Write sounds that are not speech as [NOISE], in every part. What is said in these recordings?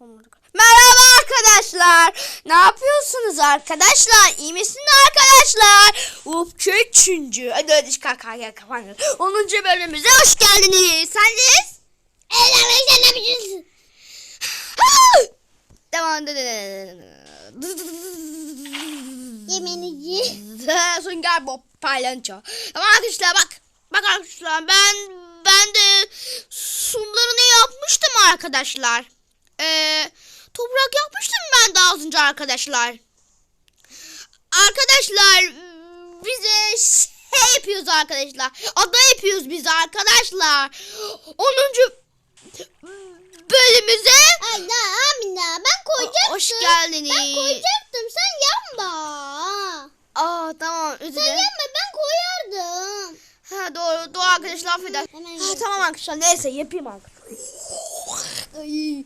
Merhaba arkadaşlar. Ne yapıyorsunuz arkadaşlar? İyi misiniz arkadaşlar? Uf üçüncü. Hadi hadi kalk kalk kapanıyor. 10. bölümümüze hoş geldiniz. Sendiniz? Eğlenmek yapıyorsun? Devam. Yemeğinizi. Sünger Bob paylanço. Ama arkadaşlar bak. Bak arkadaşlar ben ben de sunlarını yapmıştım arkadaşlar. Ee, toprak yapmıştım ben daha az önce arkadaşlar. Arkadaşlar bize şey yapıyoruz arkadaşlar. Ada yapıyoruz biz arkadaşlar. 10. bölümümüze Ay da Amina ben koyacaktım. hoş geldiniz. Ben koyacaktım sen yapma. Aa tamam özür Sen dilerim. yapma ben koyardım. Ha doğru doğru arkadaşlar affeder. Hemen Ha, tamam arkadaşlar neyse yapayım arkadaşlar. Ay.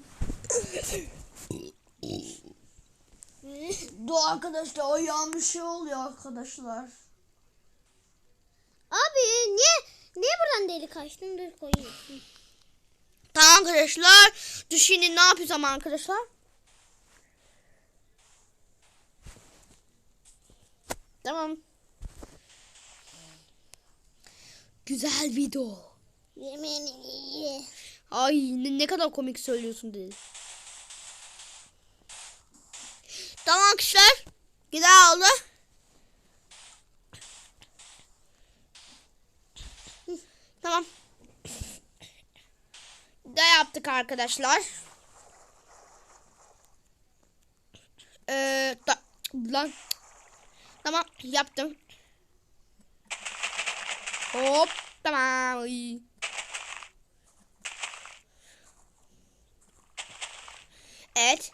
Doğru arkadaşlar ayağım bir şey oluyor arkadaşlar. Abi niye niye buradan delik açtın? Dur koyayım. Tamam arkadaşlar. Düşünün ne yapacağım arkadaşlar? Tamam. Güzel video. Yemeğini ye. Ay ne, ne kadar komik söylüyorsun dedi. Tamam arkadaşlar. Güzel oldu. Hı, Tamam. Da yaptık arkadaşlar. Ee, da, lan. Tamam yaptım. Hop tamam. Ay. Evet.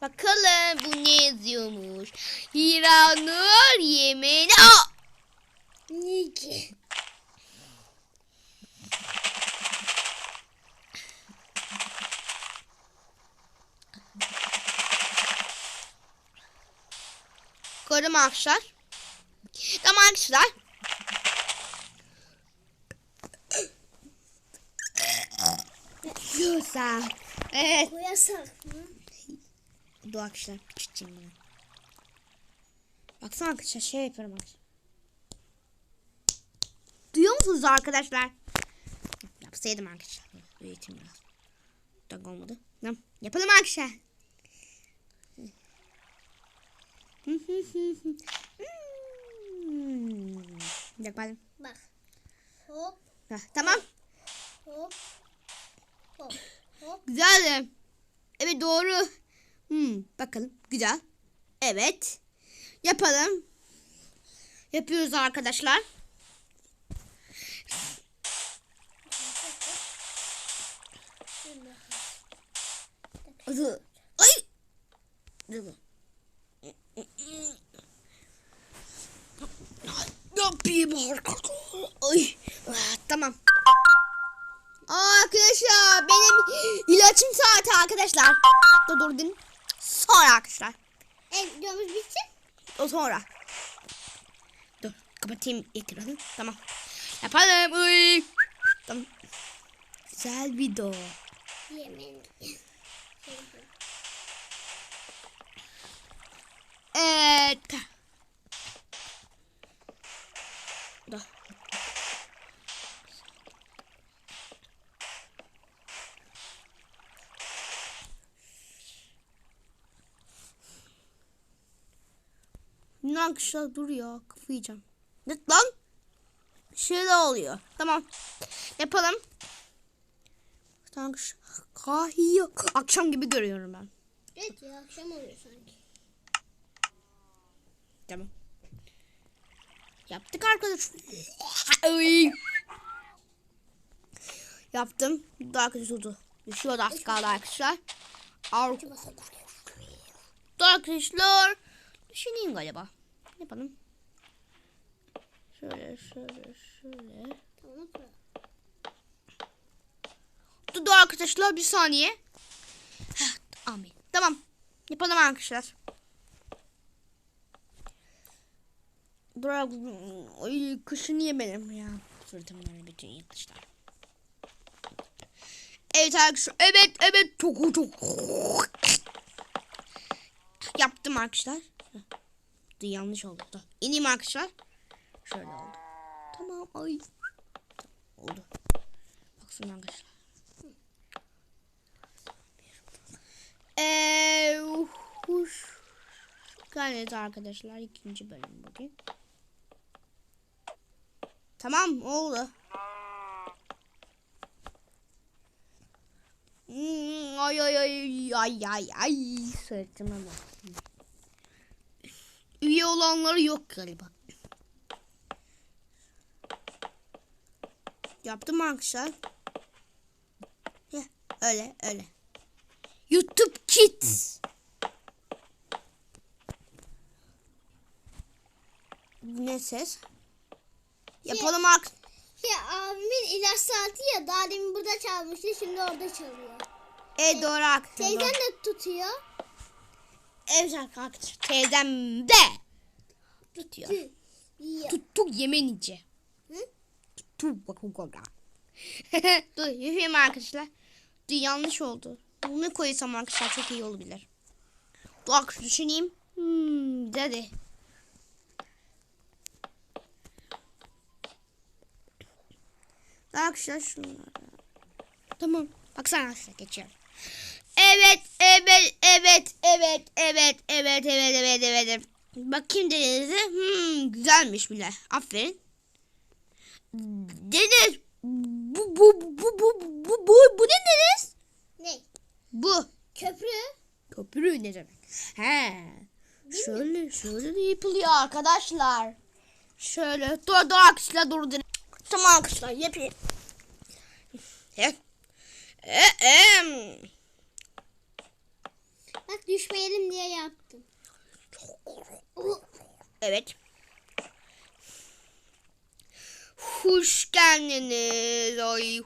Bakalım bu ne yazıyormuş. Hiranur yemeğini... Aa! Niye ki? Koydum arkadaşlar. Tamam arkadaşlar. Güzel. Evet. Koyasak mı? Dur arkadaşlar. Küçülteyim bunu. Baksana arkadaşlar şey yapıyorum arkadaşlar. Duyuyor musunuz arkadaşlar? Yapsaydım arkadaşlar. Büyüteyim biraz. Tak olmadı. Tamam. Yapalım arkadaşlar. Hmm. Yapalım. Bak. Hop Heh, tamam. hop hop hop. Güzel. Evet doğru. Hmm, bakalım. Güzel. Evet. Yapalım. Yapıyoruz arkadaşlar. Ay. Dur. Yapayım arkadaşlar. Ay. Ah, Tamam. Aa, arkadaşlar benim ilaçım saati arkadaşlar. Dur dur din. Sonra arkadaşlar. E, videomuz bitsin. O sonra. Dur kapatayım ekranı. Tamam. Yapalım. Uy. Tamam. Güzel video. Yemeğini Evet. Dur. Ne arkadaşlar dur ya kafayı yiyeceğim. Ne lan? Şey de oluyor. Tamam. Yapalım. Tamam. Kahiye. Akşam gibi görüyorum ben. Evet ya akşam oluyor sanki. Tamam. Yaptık arkadaşlar. Yaptım. Daha arkadaş oldu. Düşüyor da az kaldı arkadaşlar. Arkadaşlar. Düşüneyim galiba. Ne yapalım? Şöyle şöyle şöyle. Tamam. Dur, arkadaşlar bir saniye. Amin. Tamam. Yapalım arkadaşlar. Dur ay kışını yemedim ya. Sırtımdan bütün yakışlar. Evet arkadaşlar. Evet evet. Çok çok. Yaptım arkadaşlar. Yanlış oldu. İneyim arkadaşlar. Şöyle oldu. Tamam. Ay. Oldu. Baksana arkadaşlar. Eee huş. Gayet arkadaşlar ikinci bölüm bugün. Tamam oldu. Hmm, ay ay ay ay ay ay sırtıma bak. Üye olanları yok galiba. Yaptım arkadaşlar. Öyle öyle. YouTube Kids. Ne ses? Yapalım artık. Ya abimin ilaç saati ya daha demin burada çalmıştı şimdi orada çalıyor. E doğru arkadaşlar. Teyzen de tutuyor. Evet arkadaşlar. Teyzem de tutuyor. Tuttuk yemenice. Hı? Tuttuk bak bak bak. Dur yapayım arkadaşlar. Dur yanlış oldu. Bunu koysam arkadaşlar çok iyi olabilir. Dur düşüneyim. Hmm, dedi. Arkadaşlar şunları. Tamam. Baksana arkadaşlar geçiyorum. Evet, evet, evet, evet, evet, evet, evet, evet, evet, evet. Bakayım denize. Hmm, güzelmiş bile. Aferin. Deniz. Bu, bu, bu, bu, bu, bu, bu ne deniz? Ne? Bu. Köprü. Köprü ne demek? He. Şöyle, şöyle de yapılıyor arkadaşlar. Şöyle. Dur, dur arkadaşlar, dur. Tamam arkadaşlar, yapayım. E, em. Bak düşmeyelim diye yaptım. Evet. Hoş geldiniz. Ay.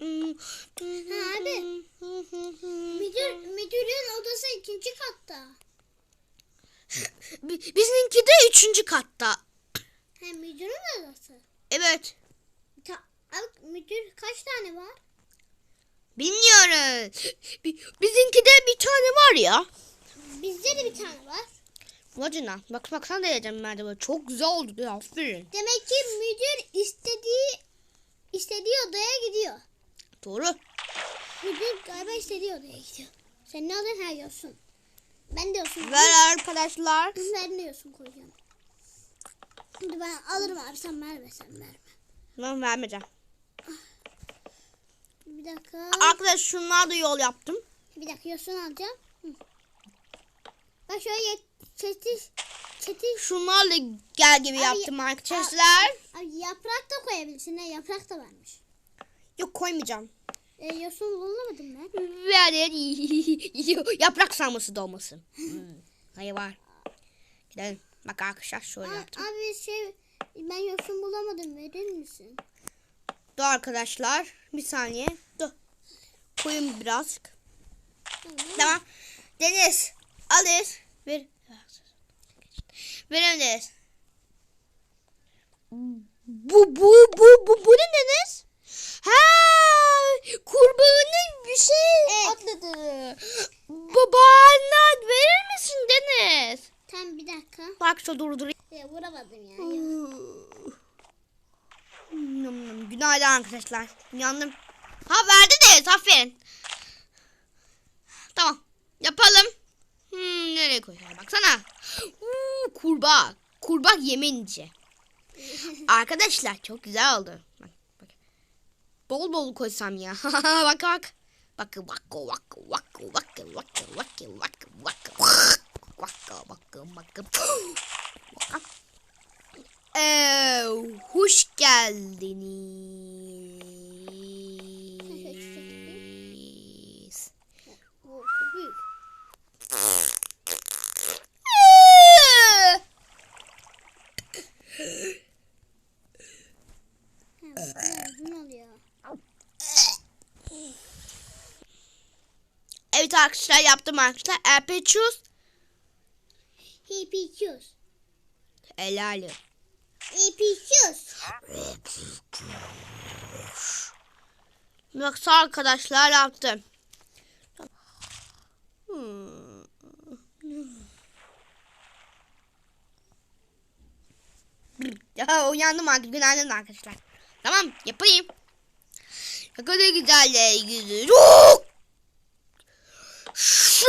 Abi. Müdür, müdürün odası ikinci katta. Bi- Bizimki de üçüncü katta. Hem müdürün odası. Evet. Ta, abi, müdür kaç tane var? Bi- Bizimki de bir tane var ya. Bizde de bir tane var. Vacina. Bak bak sen de yiyeceğim merdiven. Çok güzel oldu. Ya, aferin. Demek ki müdür istediği istediği odaya gidiyor. Doğru. Müdür galiba istediği odaya gidiyor. Sen ne her yosun. Ben de yosun. Ver arkadaşlar. Ben de yosun koyacağım. Şimdi ben alırım abi sen verme sen verme. Ben vermeyeceğim. Bir dakika. Arkadaş şunlar da yol yaptım. Bir dakika yosun alacağım. Hı. Bak şöyle çetiş çetiş. Şunlarla gel gibi Abi, yaptım arkadaşlar. Abi yaprak da koyabilirsin. Ne yaprak da varmış. Yok koymayacağım. E, yosun bulamadım ben. Ver [LAUGHS] yaprak sarması da olmasın. [LAUGHS] Hmm. Hayır var. Gidelim. Bak arkadaşlar şöyle Aa, yaptım. abi şey ben yosun bulamadım verir misin? Dur arkadaşlar. Bir saniye. Koyun birazcık. Tamam. Deniz. Alır. Ver. Ver Deniz. Bu bu bu bu bu ne Deniz? Ha, kurbanın bir şey atladı. Babana verir misin Deniz? Tamam bir dakika. Bak şu dur dur. Ya, vuramadım ya. Günaydın arkadaşlar. Yandım. Ha verdi Deniz. Aferin. Tamam. Yapalım. Hmm, nereye koyacağım? Baksana. Uuu, kurbağa. Kurbağa yemenince. Arkadaşlar çok güzel oldu. Bak, bak. Bol bol koysam ya. bak bak. Bak bak bak bak bak bak bak bak bak bak bak bak bak ee, hoş geldiniz. Bu büyük. Ha, bu uzun oluyor. Evet arkadaşlar yaptım arkadaşlar. Erpeçuz. Hippichus. Helal. Hippichus. Yoksa arkadaşlar yaptım. Hmm. Ya uyandım artık günaydın arkadaşlar. Tamam yapayım. Ne kadar güzel. Çok. Şu.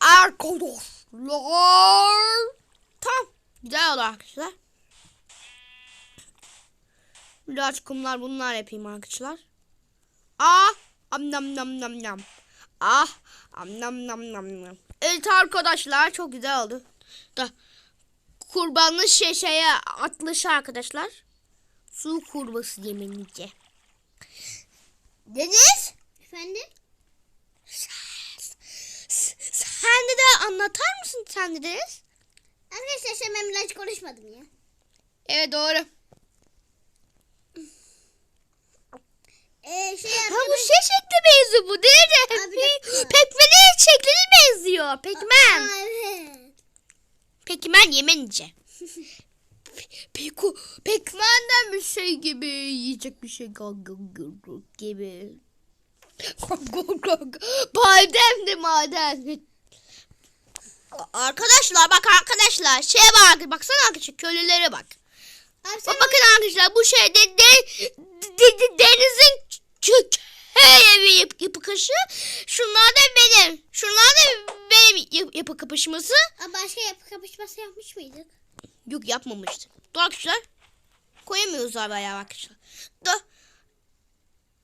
Arkadaşlar. Tamam. Güzel oldu arkadaşlar. Biraz kumlar bunlar yapayım arkadaşlar. Ah, am nam nam nam nam. Ah, am nam nam nam nam. Evet arkadaşlar çok güzel oldu. Da kurbanlı şişeye atlışı arkadaşlar. Su kurbası yemenince. Deniz, Efendim? sen de, de anlatar mısın sen de Deniz? Arkadaşlar sen ben biraz konuşmadım ya. Evet doğru. Ee, şey Ha bu şey şekli benziyor bu değil. Pekmenin şekline benziyor. Pekmen. Aa, evet. Pekmen yemenice. [LAUGHS] Peku, pekmenden bir şey gibi yiyecek bir şey gibi. Badem de maden. Arkadaşlar bak arkadaşlar şey bak baksana arkadaşlar köylülere bak. Abi Bak, bakın arkadaşlar bu şey de, de, de- de- denizin kö- köy evi yap- yapı kaşı. Şunlar da benim. Şunlar da benim yap- yapı kapışması. Aa, başka yapı kapışması yapmış mıydık? Yok yapmamıştım. Dur arkadaşlar. Koyamıyoruz abi ayağa arkadaşlar. Dur.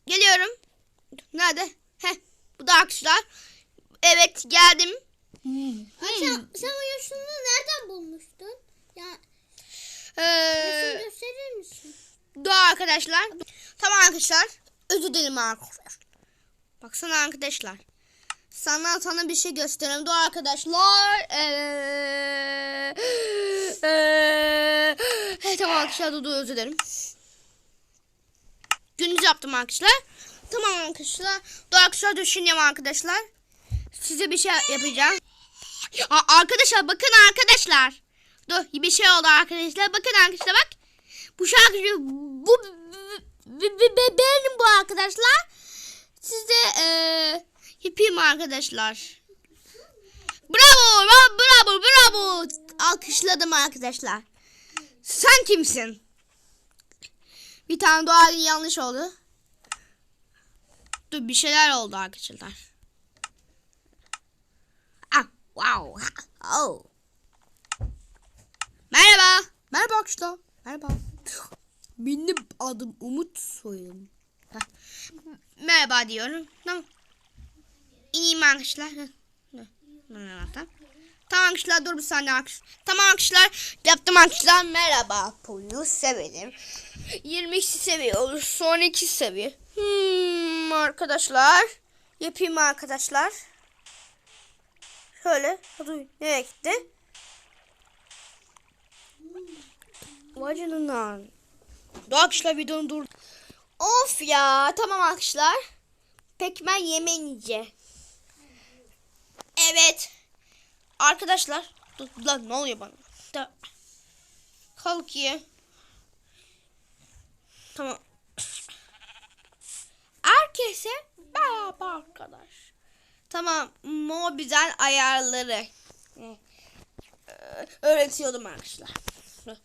Geliyorum. Nerede? Heh. Bu da arkadaşlar. Evet geldim. Hmm. Abi sen, sen o yosunluğu nereden bulmuştun? Ya Ee, gösterir misin? dur arkadaşlar. Tamam arkadaşlar. Özür dilerim arkadaşlar. Baksana arkadaşlar. Sana sana bir şey göstereyim. Dur arkadaşlar. Ee, ee, ee, tamam arkadaşlar dur, dur özür dilerim. Gündüz yaptım arkadaşlar. Tamam arkadaşlar. Dur arkadaşlar düşünüyorum arkadaşlar. Size bir şey yapacağım. A- arkadaşlar bakın arkadaşlar. Dur bir şey oldu arkadaşlar. Bakın arkadaşlar bak. Bu şarkı bu b- b- b- benim bu arkadaşlar. Size eee yapayım arkadaşlar. Bravo, bravo, bravo. Alkışladım arkadaşlar. Sen kimsin? Bir tane dua yanlış oldu. Dur bir şeyler oldu arkadaşlar. Ah, wow. Oh. Merhaba. Merhaba arkadaşlar. Merhaba. Benim adım Umut Soyun. Merhaba diyorum. Tamam. İyiyim arkadaşlar. Tamam. Arkadaşlar dur bir saniye arkadaşlar. Tamam arkadaşlar yaptım arkadaşlar. Merhaba. Puyu severim. 22 seviye olur. Son 2 seviye. Hmm, arkadaşlar. Yapayım arkadaşlar. Şöyle. Hadi nereye gitti? Vay canına. Dur arkadaşlar videonu dur. Of ya. Tamam arkadaşlar. Pekmen yemeyince. Evet. Arkadaşlar. Dur, lan ne oluyor bana? Da. Kalkıyor. Tamam. Herkese merhaba arkadaş. Tamam. Mobizen ayarları. Ee, öğretiyordum arkadaşlar. Dur.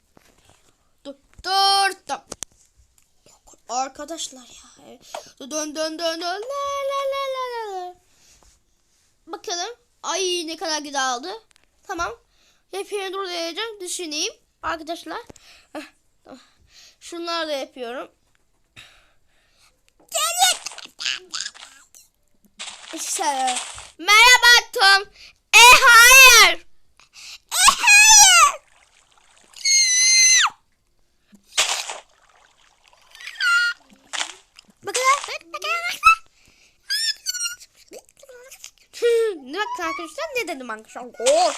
Dur. Dur. Arkadaşlar ya. Dön dön dön dön. La la la la la. Bakalım. Ay ne kadar güzel oldu. Tamam. Yapayım dur diyeceğim. Düşüneyim. Arkadaşlar. Şunları da yapıyorum. Merhaba Tom. E hayır. E hayır. Bakın. Bak, bakın, bakın. ne bak arkadaşlar ne dedim arkadaşlar? Gol.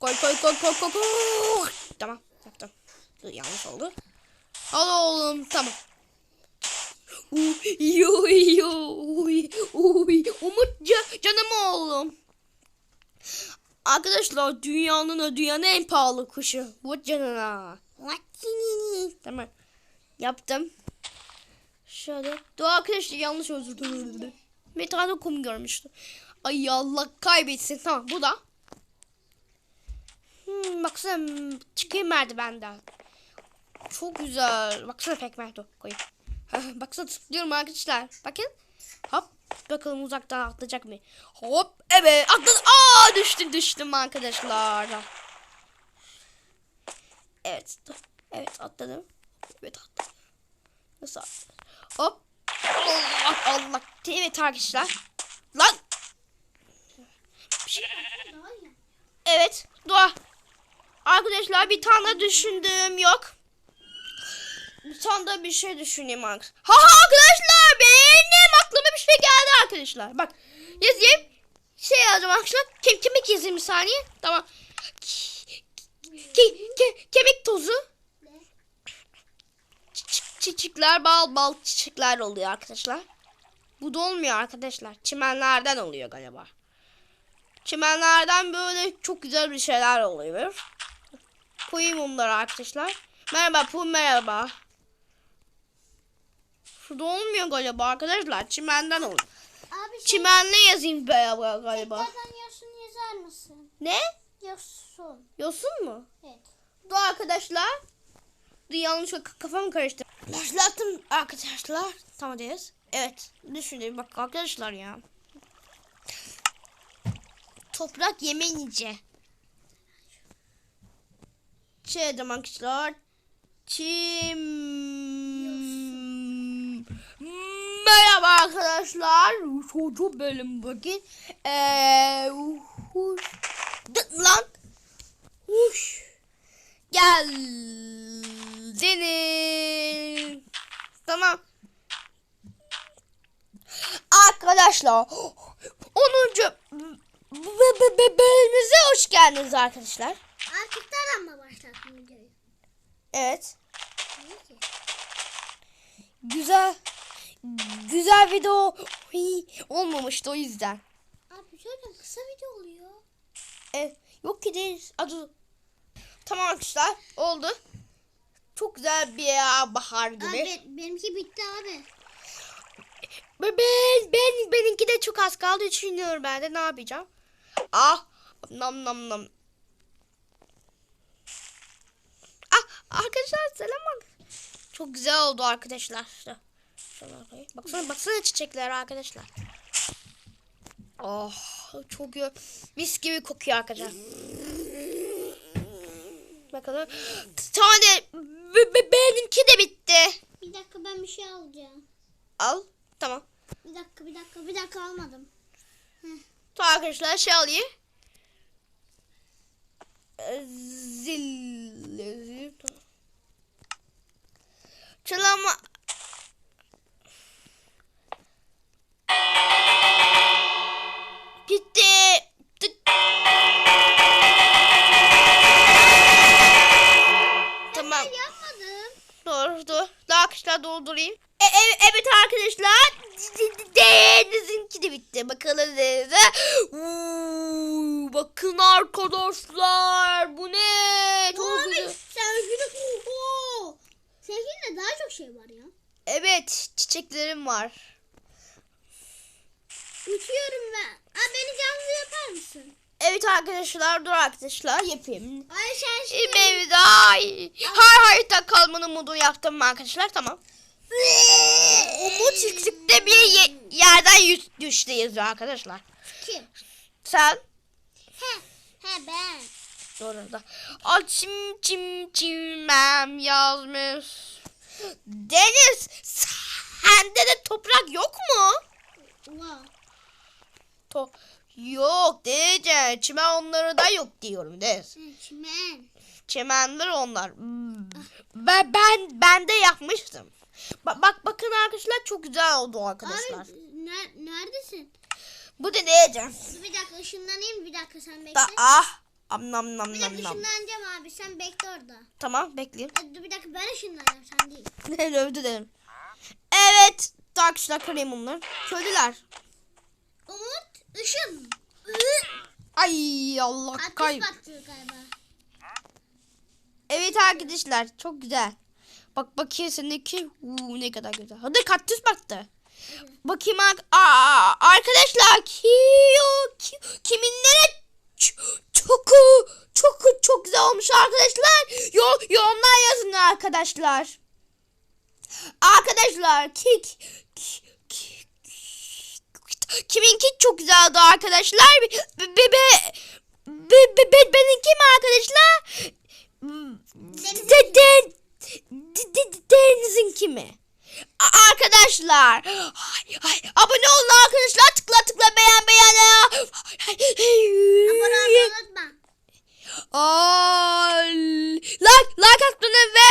Gol gol gol gol gol gol. Tamam yaptım. Dur, yanlış oldu. Al oğlum tamam. Uy, uy, uy, uy. Umut ca- canım oğlum. Arkadaşlar dünyanın dünyanın en pahalı kuşu. Bu canına. Tamam. Yaptım. Şöyle. Dur arkadaşlar yanlış özür dilerim. Bir tane kum görmüştüm. Ay Allah kaybetsin. Tamam bu da. Hmm, baksana çıkayım merdivenden. Çok güzel. Baksana pekmez dur koyayım. [LAUGHS] baksana tıklıyorum arkadaşlar. Bakın. Hop. Bakalım uzaktan atlayacak mı? Hop. Evet atladı. Aa düştüm düştüm arkadaşlar. Evet. Evet atladım. Evet atladım. Nasıl atladım? Hop. Allah Allah. Evet arkadaşlar. Lan. Evet. Dua. Arkadaşlar bir tane düşündüğüm yok. Bir tane da bir şey düşüneyim arkadaşlar. Ha ha arkadaşlar benim aklıma bir şey geldi arkadaşlar. Bak yazayım. Şey yazacağım arkadaşlar. Kem kemik yazayım bir saniye. Tamam. Ke, ke, kemik tozu. Çiçek- Çiçekler bal bal çiçekler oluyor arkadaşlar. Bu da olmuyor arkadaşlar. Çimenlerden oluyor galiba. Çimenlerden böyle çok güzel bir şeyler oluyor. Koyayım onları arkadaşlar. Merhaba Pum merhaba. Şurada olmuyor galiba arkadaşlar. Çimenden oluyor. Abi şey, Çimenle yazayım galiba. galiba. tekrardan yosun yazar mısın? Ne? Yosun. Yosun mu? Evet. Dur arkadaşlar. Dur yanlış kafamı karıştı. Başlattım arkadaşlar. Tamam diyoruz. Evet. Düşünün bak arkadaşlar ya. Toprak yemeyince. Şey arkadaşlar. Çim. Merhaba arkadaşlar. Çocuk bölüm bugün. Eee. huş. Dı- Lan. Huş. Geldiniz. Tamam. Arkadaşlar 10. b- b- b- bölümümüze hoş geldiniz arkadaşlar. Erkeklerden mi başlattın videoyu? Evet. Niye ki? Güzel güzel video olmamıştı o yüzden. Abi şöyle kısa video oluyor. Evet. Yok ki değil. Adı. Tamam arkadaşlar oldu. Çok güzel bir ya, bahar gibi. Abi be- benimki bitti abi. Be- Ben, ben benimki de çok az kaldı düşünüyorum ben de ne yapacağım. Ah nam nam nam. Ah arkadaşlar selam bak. Çok güzel oldu arkadaşlar. Baksana baksana çiçekler arkadaşlar. Oh çok iyi. Mis gibi kokuyor arkadaşlar. Bakalım. Tane be- be- benimki de bitti. Bir dakika ben bir şey alacağım. Al. Tamam. Bir dakika bir dakika bir dakika almadım. Tamam arkadaşlar şey alayım. Ee, Zil. Çalama. Arkadaşlar dur arkadaşlar yapayım. Ay sen Şimdi hay hay harita kalmanın modu yaptım arkadaşlar tamam. Umut yüksekte bir ye- yerden yüz düştü yazıyor arkadaşlar. Kim? Sen He. He ben. Doğru da. Açım çim çimem yazmış. Deniz sende de toprak yok mu? Wow. To yok diyeceğim. Çimen onları da yok diyorum. He, Çimen. Çimenler onlar. Hmm. Ben ben ben de yapmıştım. Bak bak bakın arkadaşlar çok güzel oldu arkadaşlar. Abi ner- neredesin? Bu da diyeceğim. Bir dakika ışınlanayım bir dakika sen bekle. Da ah. Am nam nam bir nam dakika nam. ışınlanacağım abi sen bekle orada. Tamam bekleyeyim. E, dur bir dakika ben ışınlanacağım sen değil. [LAUGHS] Ne övdü dedim. Evet arkadaşlar kırayım bunları. Köylüler. Umut ışın. Ay Allah kay. Evet arkadaşlar çok güzel. Bak bakayım seninki Uuu, ne kadar güzel. Hadi kaktüs baktı. Bakayım ar- Aa, arkadaşlar ki, ki kiminlere ç- çok çok çok güzel olmuş arkadaşlar. Yo yorumlar yazın arkadaşlar. Arkadaşlar ki, ki- ki- ki- Kiminki çok güzeldi arkadaşlar? Be be be be, be, benimki mi arkadaşlar? De, de, Deniz'in kimi? Arkadaşlar abone olun arkadaşlar tıkla tıkla beğen beğen abone olmayı unutma. Aa, like, like attığını ve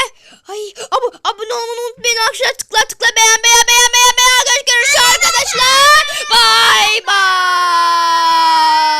ay ab abone olmayı unutmayın arkadaşlar. Tıkla tıkla beğen beğen beğen beğen beğen. Görüşürüz arkadaşlar. Bye bye.